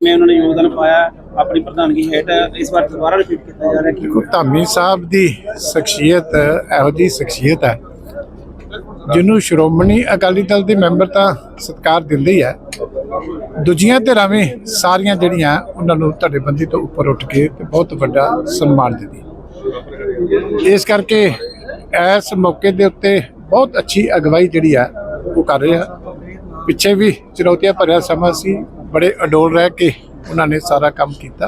ਮੈਂ ਉਹਨਾਂ ਨੇ ਯੋਗਦਾਨ ਪਾਇਆ, ਆਪਣੀ ਪ੍ਰਧਾਨਗੀ ਹੇਠ ਇਸ ਵਾਰ ਦੁਬਾਰਾ ਰਿਪੀਟ ਕੀਤਾ ਜਾ ਰਿਹਾ ਕਿ ਧਾਮੀ ਸਾਹਿਬ ਦੀ ਸ਼ਖਸੀਅਤ, ਇਹੋ ਜੀ ਸ਼ਖਸੀਅਤ ਹੈ, ਜਿਹਨੂੰ ਸ਼੍ਰੋਮਣੀ ਅਕਾਲੀ ਦਲ ਦੇ ਮੈਂਬਰ ਤਾਂ ਸਤਿਕਾਰ ਦਿੰਦੇ ਹੀ ਹੈ। ਦੂਜੀਆਂ ਧਿਰਾਂ ਵੀ ਸਾਰੀਆਂ ਜਿਹੜੀਆਂ ਉਹਨਾਂ ਨੂੰ ਧੜੇਬੰਦੀ ਤੋਂ ਉੱਪਰ ਉੱਠ ਕੇ ਤੇ ਬਹੁਤ ਵੱਡਾ ਸਨਮਾਨ ਦਿੰਦੀ ਇਸ ਕਰਕੇ ਇਸ ਮੌਕੇ ਦੇ ਉੱਤੇ ਬਹੁਤ ਅੱਛੀ ਅਗਵਾਈ ਜਿਹੜੀ ਆ ਉਹ ਕਰ ਰਿਹਾ ਪਿੱਛੇ ਵੀ ਚੁਣੌਤੀਆਂ ਭਰਿਆ ਸਮਾਂ ਸੀ ਬੜੇ ਅਡੋਲ ਰਹਿ ਕੇ ਉਹਨਾਂ ਨੇ ਸਾਰਾ ਕੰਮ ਕੀਤਾ।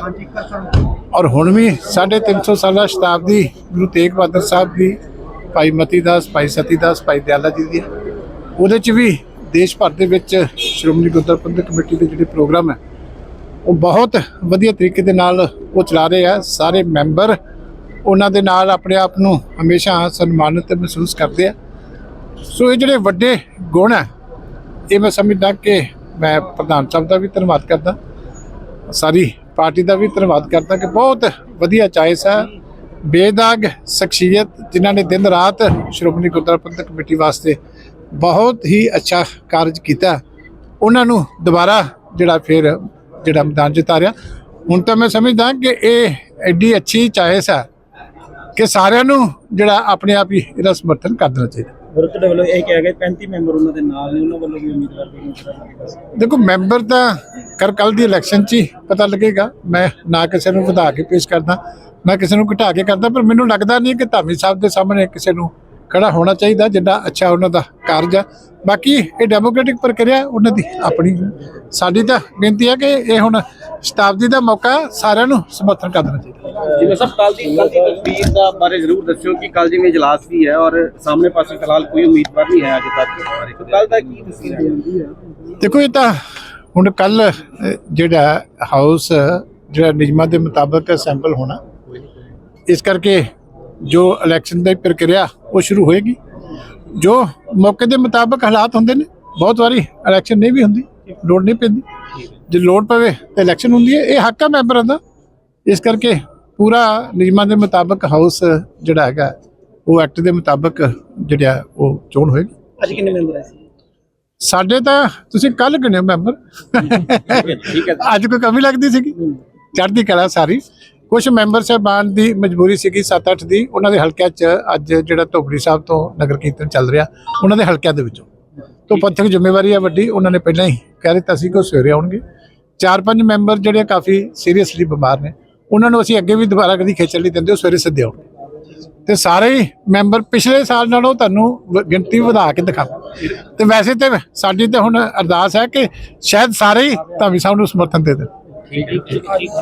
ਔਰ ਹੁਣ ਵੀ 350 ਸਾਲਾ ਸ਼ਤਾਬਦੀ ਗੁਰੂ ਤੇਗ ਬਹਾਦਰ ਸਾਹਿਬ ਦੀ, ਭਾਈ ਮਤੀ ਦਾਸ, ਭਾਈ ਸਤੀ ਦਾਸ, ਭਾਈ ਦਿਆਲਾ ਜੀ ਦੀ। ਉਹਦੇ ਚ ਵੀ ਦੇਸ਼ ਭਰ ਦੇ ਵਿੱਚ ਸ਼੍ਰੋਮਣੀ ਗੁਰਦੁਆਰਾ ਪ੍ਰਬੰਧਕ ਕਮੇਟੀ ਦੇ ਜਿਹੜੇ ਪ੍ਰੋਗਰਾਮ ਹੈ, ਉਹ ਬਹੁਤ ਵਧੀਆ ਤਰੀਕੇ ਦੇ ਨਾਲ ਉਹ ਚਲਾ ਰਹੇ ਆ। ਸਾਰੇ ਮੈਂਬਰ ਉਹਨਾਂ ਦੇ ਨਾਲ ਆਪਣੇ ਆਪ ਨੂੰ ਹਮੇਸ਼ਾ ਸਨਮਾਨਿਤ ਮਹਿਸੂਸ ਕਰਦੇ ਆ। ਸੋ ਇਹ ਜਿਹੜੇ ਵੱਡੇ ਗੁਣ ਹੈ, ਇਹ ਮੈਂ ਸਮਝਦਾ ਕਿ ਮੈਂ ਪ੍ਰਧਾਨ ਸਾਹਿਬ ਦਾ ਵੀ ਧੰਨਵਾਦ ਕਰਦਾ। ਸਾਰੀ ਪਾਰਟੀ ਦਾ ਵੀ ਧੰਨਵਾਦ ਕਰਦਾ ਕਿ ਬਹੁਤ ਵਧੀਆ ਚਾਇਸ ਹੈ। ਬੇਦਾਗ, ਸ਼ਖਸੀਅਤ, ਜਿਨ੍ਹਾਂ ਨੇ ਦਿਨ ਰਾਤ ਸ਼੍ਰੋਮਣੀ ਗੁਰਦੁਆਰਾ ਪ੍ਰਬੰਧਕ ਕਮੇਟੀ ਵਾਸਤੇ ਬਹੁਤ ਹੀ ਅੱਛਾ ਕਾਰਜ ਕੀਤਾ। ਉਹਨਾਂ ਨੂੰ ਦੁਬਾਰਾ ਜਿਹੜਾ ਫਿਰ ਜਿਹੜਾ ਮੈਦਾਨ ਜਿਤਾਰਿਆ ਹੁਣ ਤਾਂ ਮੈਂ ਸਮਝਦਾ ਕਿ ਇਹ ਐਡੀ ਅੱਛੀ ਚਾਇਸ ਹੈ ਕਿ ਸਾਰਿਆਂ ਨੂੰ ਜਿਹੜਾ ਆਪਣੇ ਆਪ ਹੀ ਇਹਦਾ ਸਮਰਥਨ ਕਰ ਦੇਣਾ ਚਾਹੀਦਾ। ਵਿਰੋਧ ਦੇ ਵੱਲੋਂ ਇਹ ਕਿਹਾ ਗਿਆ 35 ਮੈਂਬਰ ਉਹਨਾਂ ਦੇ ਨਾਲ ਨੇ, ਉਹਨਾਂ ਵੱਲੋਂ ਵੀ ਉਮੀਦਵਾਰ ਦੇ ਉਮੀਦਵਾਰ ਦੇਖੋ, ਮੈਂਬਰ ਤਾਂ ਕਰ ਕੱਲ ਦੀ ਇਲੈਕਸ਼ਨ 'ਚ ਹੀ ਪਤਾ ਲੱਗੇਗਾ। ਮੈਂ ਨਾ ਕਿਸੇ ਨੂੰ ਵਧਾ ਕੇ ਪੇਸ਼ ਕਰਦਾ, ਨਾ ਕਿਸੇ ਨੂੰ ਘਟਾ ਕੇ ਕਰਦਾ, ਪਰ ਮੈਨੂੰ ਲੱਗਦਾ ਨਹੀਂ ਕਿ ਧਾਮੀ ਸਾਹਿਬ ਦੇ ਸਾਹਮਣੇ ਕਿਸੇ ਨੂੰ ਖੜਾ ਹੋਣਾ ਚਾਹੀਦਾ ਜਿੱਦਾਂ ਅੱਛਾ ਉਹਨਾਂ ਦਾ ਕਾਰਜ ਆ। ਬਾਕੀ ਇਹ ਡੈਮੋਕ੍ਰੈਟਿਕ ਪ੍ਰਕਿਰਿਆ, ਉਹਨਾਂ ਦੀ ਆਪਣੀ, ਸਾਡੀ ਤਾਂ ਬੇਨਤੀ ਹੈ ਕਿ ਇਹ ਹੁਣ ਸ਼ਤਾਬਦੀ ਦਾ ਮੌਕਾ ਸਾਰਿਆਂ ਨੂੰ ਸਮਰਥਨ ਕਰ ਦੇਣਾ ਚਾਹੀਦਾ। ਜਿਵੇਂ ਸਭ ਕੱਲ ਦੀ ਕੱਲ ਦੀ ਤਸਵੀਰ ਦਾ ਬਾਰੇ ਜ਼ਰੂਰ ਦੱਸਿਓ ਕਿ ਕੱਲ ਜਿਵੇਂ ਇਜਲਾਸ ਵੀ ਹੈ ਔਰ ਸਾਹਮਣੇ ਪਾਸੇ ਫਿਲਹਾਲ ਕੋਈ ਉਮੀਦਵਾਰ ਨਹੀਂ ਹੈ ਅਜੇ ਤੱਕ ਕੱਲ ਦਾ ਕੀ ਤਸਵੀਰ ਹੈ? ਦੇਖੋ ਇਹ ਤਾਂ ਹੁਣ ਕੱਲ ਜਿਹੜਾ ਹਾਊਸ ਜਿਹੜਾ ਨਿਯਮਾਂ ਦੇ ਮੁਤਾਬਕ ਸੈਂਪਲ ਹੋਣਾ ਇਸ ਕਰਕੇ ਜੋ ਇਲੈਕਸ਼ਨ ਦੀ ਪ੍ਰਕਿਰਿਆ ਉਹ ਸ਼ੁਰੂ ਹੋਏਗੀ। ਜੋ ਮੌਕੇ ਦੇ ਮੁਤਾਬਕ ਹਾਲਾਤ ਹੁੰਦੇ ਨੇ ਬਹੁਤ ਵਾਰੀ ਇਲੈਕਸ਼ਨ ਨਹੀਂ ਵੀ ਹੁੰਦੀ ਲੋੜ ਨਹੀਂ ਪੈਂਦੀ। ਜੇ ਲੋੜ ਪਵੇ ਤਾਂ ਇਲੈਕਸ਼ਨ ਹੁੰਦੀ ਹੈ ਇਹ ਹੱਕ ਹੈ ਮੈਂਬਰਾਂ ਦਾ। ਇਸ ਕਰਕੇ ਪੂਰਾ ਨਿਯਮਾਂ ਦੇ ਮੁਤਾਬਕ ਹਾਊਸ ਜਿਹੜਾ ਹੈਗਾ ਉਹ ਐਕਟ ਦੇ ਮੁਤਾਬਕ ਜਿਹੜਾ ਉਹ ਚੋਣ ਹੋਏਗੀ। ਅੱਜ ਕਿੰਨੇ ਮੈਂਬਰ ਹੈ ਸਾਡੇ ਤਾਂ ਤੁਸੀਂ ਕੱਲ ਗਿਣੇ ਮੈਂਬਰ। ਠੀਕ ਹੈ। ਅੱਜ ਕੋਈ ਕਮੀ ਲੱਗਦੀ ਸੀਗੀ? ਚੜ੍ਹਦੀ ਕਲਾ ਸਾਰੀ। ਕੁਝ ਮੈਂਬਰ ਸਾਹਿਬਾਨ ਦੀ ਮਜਬੂਰੀ ਸੀਗੀ 7-8 ਦੀ। ਉਹਨਾਂ ਦੇ ਹਲਕਿਆਂ 'ਚ ਅੱਜ ਜਿਹੜਾ ਧੋਬੜੀ ਸਾਹਿਬ ਤੋਂ ਨਗਰ ਕੀਰਤਨ ਚੱਲ ਰਿਹਾ ਉਹਨਾਂ ਦੇ ਹਲਕਿਆਂ ਦੇ ਵਿੱਚੋਂ। ਤੋਂ ਪੰਥਕ ਜ਼ਿੰਮੇਵਾਰੀ ਹੈ ਵੱਡੀ ਉਹਨਾਂ ਨੇ ਪਹਿਲਾਂ ਹੀ ਕਹਿ ਦਿੱਤਾ ਸੀ ਕਿ ਉਹ ਸਵੇਰੇ ਆਉਣਗੇ। ਚਾਰ ਪੰਜ ਮੈਂਬਰ ਜਿਹੜੇ ਕਾਫੀ ਸੀਰੀਅਸਲੀ ਬਿਮਾਰ ਨੇ ਉਹਨਾਂ ਨੂੰ ਅਸੀਂ ਅੱਗੇ ਵੀ ਦੁਬਾਰਾ ਕਦੀ ਖੇਚਲ ਨਹੀਂ ਦਿੰਦੇ ਉਹ ਸਵੇਰੇ ਸਿੱਧੇ ਆਉਣਗੇ। ਤੇ ਸਾਰੇ ਹੀ ਮੈਂਬਰ ਪਿਛਲੇ ਸਾਲ ਨਾਲੋਂ ਤੁਹਾਨੂੰ ਗਿਣਤੀ ਵਧਾ ਕੇ ਦਿਖਾਵਾਂ। ਤੇ ਵੈਸੇ ਤੇ ਸਾਡੀ ਤੇ ਹੁਣ ਅਰਦਾਸ ਹੈ ਕਿ ਸ਼ਾਇਦ ਸਾਰੇ ਹੀ ਧਾਮੀ ਸਾਹਿਬ ਨੂੰ ਸਮਰਥਨ ਦੇ ਦੇਣ।